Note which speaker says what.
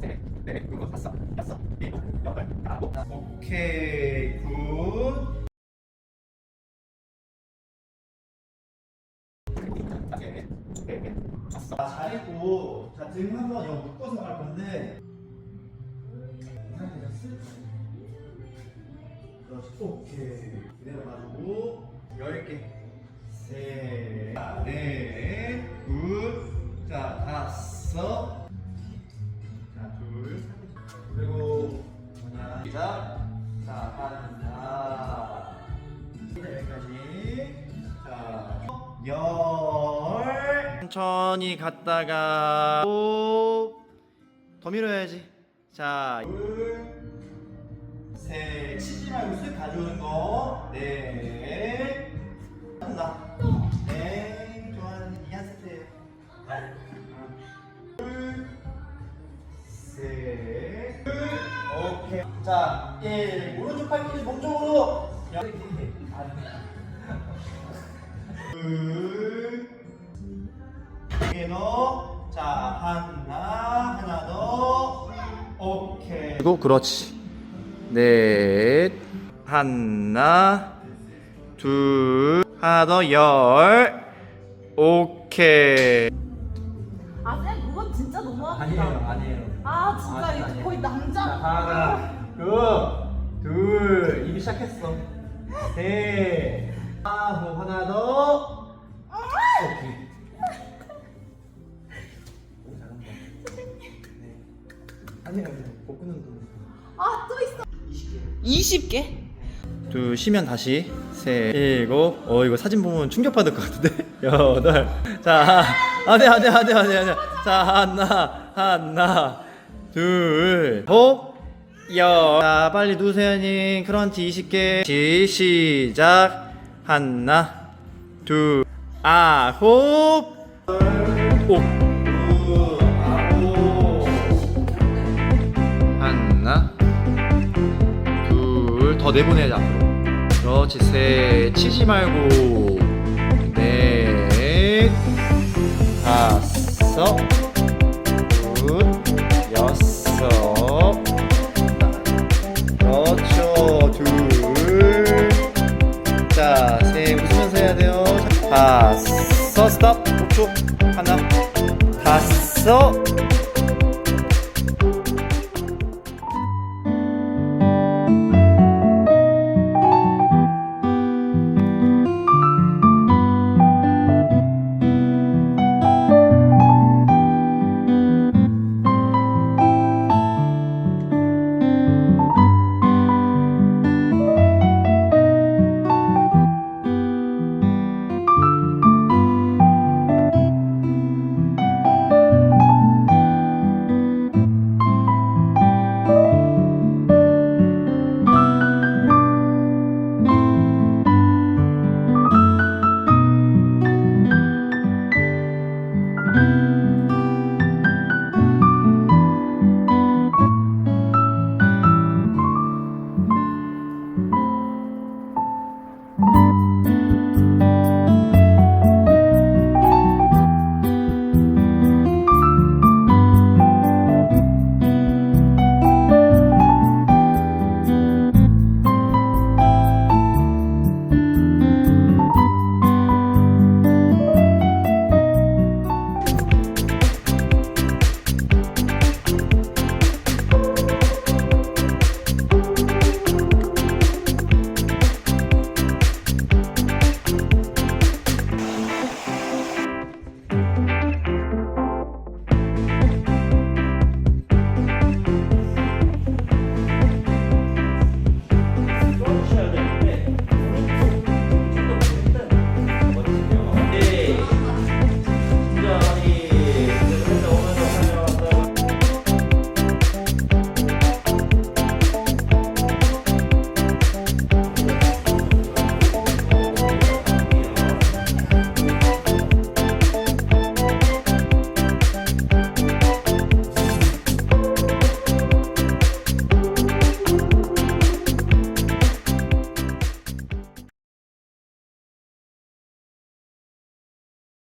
Speaker 1: 네, 네, 그거 샀어,
Speaker 2: 샀어, 일곱, 여덟, 아홉. 오케이, 굿. 네, 네, 샀어. 아, 잘했고, 자, 등 한번 여기 묶어서 갈 건데. 그렇지, 오케이. 그대로 가지고, 열 개. 세, 넷, 굿. 자, 다섯. 열. 천천히 갔다가 오. 더 밀어야지. 자, 둘, 셋, 치지 말고 쓱 가져오는 거. 네. 한다. 네, 좋아하는 이 한세트. 둘, 셋, 둘, 오케이. 자, 일. 오른쪽 팔꿈치 몸쪽으로. 여기. 둘. 그리고 그렇지. 넷. 하나. 둘. 하나 더 열. 오케이.
Speaker 1: 아, 쌤 그건 진짜 너무하다.
Speaker 2: 아니에요.
Speaker 1: 아, 진짜
Speaker 2: 아니,
Speaker 1: 이거
Speaker 2: 아니에요.
Speaker 1: 거의 남자.
Speaker 2: 하나, 둘, 둘, 이미 시작했어. 셋, 아홉, 하나 더. 20개.
Speaker 1: 20개?
Speaker 2: 둘, 쉬면 다시. 셋, 일곱. 어, 이거 사진 보면 충격 받을 것 같은데? 여덟. 자, 안 돼, 안 돼, 안 돼, 안 돼, 안 돼. 자, 하나, 하나, 둘, 홉, 열. 자, 빨리 누세요 님. 크런치 20개. 시, 시작. 하나, 둘, 아홉, 오. 더 내보내자 앞으로. 그렇지, 셋, 치지 말고. 넷, 다섯, 둘, 여섯. 그렇죠, 둘. 자, 셋, 웃으면서 해야 돼요. 다섯, 스톱. 5초. 하나, 다섯, Thank you.